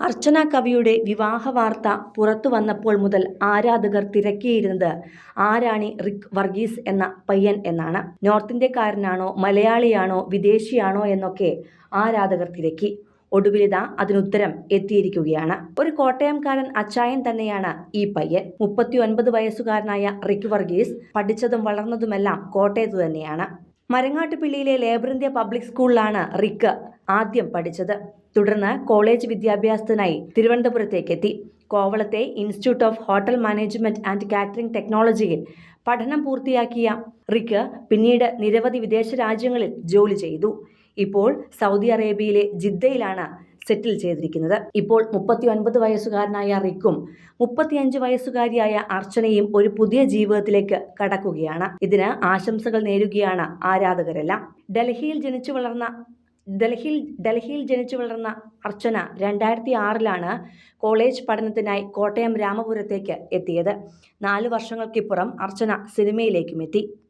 അർച്ചന കവിയുടെ വിവാഹ വാർത്ത പുറത്തു വന്നപ്പോൾ മുതൽ ആരാധകർ തിരക്കിയിരുന്നത് ആരാണി റിക് വർഗീസ് എന്ന പയ്യൻ എന്നാണ്. നോർത്ത് ഇന്ത്യക്കാരനാണോ മലയാളിയാണോ വിദേശിയാണോ എന്നൊക്കെ ആരാധകർ തിരക്കി. ഒടുവിലിതാ അതിനുത്തരം എത്തിയിരിക്കുകയാണ്. ഒരു കോട്ടയംകാരൻ അച്ചായൻ തന്നെയാണ് ഈ പയ്യൻ. മുപ്പത്തി ഒൻപത് വയസ്സുകാരനായ റിക് വർഗീസ് പഠിച്ചതും വളർന്നതുമെല്ലാം കോട്ടയത്ത് തന്നെയാണ്. മരങ്ങാട്ടുപിള്ളിയിലെ ലേബർ ഇന്ത്യ പബ്ലിക് സ്കൂളിലാണ് റിക്ക് ആദ്യം പഠിച്ചത്. തുടർന്ന് കോളേജ് വിദ്യാഭ്യാസത്തിനായി തിരുവനന്തപുരത്തേക്ക് എത്തി കോവളത്തെ institute of hotel management and catering ടെക്നോളജിയിൽ പഠനം പൂർത്തിയാക്കിയ റിക്ക് പിന്നീട് നിരവധി വിദേശ രാജ്യങ്ങളിൽ ജോലി ചെയ്തു. ഇപ്പോൾ സൗദി അറേബ്യയിലെ ജിദ്ദയിലാണ് സെറ്റിൽ ചെയ്തിരിക്കുന്നത്. ഇപ്പോൾ മുപ്പത്തി ഒൻപത് വയസ്സുകാരനായ റിക്കും മുപ്പത്തിയഞ്ച് വയസ്സുകാരിയായ അർച്ചനയും ഒരു പുതിയ ജീവിതത്തിലേക്ക് കടക്കുകയാണ്. ഇതിന് ആശംസകൾ നേരുകയാണ് ആരാധകരെല്ലാം. ഡൽഹിയിൽ ജനിച്ചു വളർന്ന ഡൽഹിയിൽ ഡൽഹിയിൽ ജനിച്ചു വളർന്ന അർച്ചന രണ്ടായിരത്തി ആറിലാണ് കോളേജ് പഠനത്തിനായി കോട്ടയം രാമപുരത്തേക്ക് എത്തിയത്. നാല് വർഷങ്ങൾക്കിപ്പുറം അർച്ചന സിനിമയിലേക്കും എത്തി.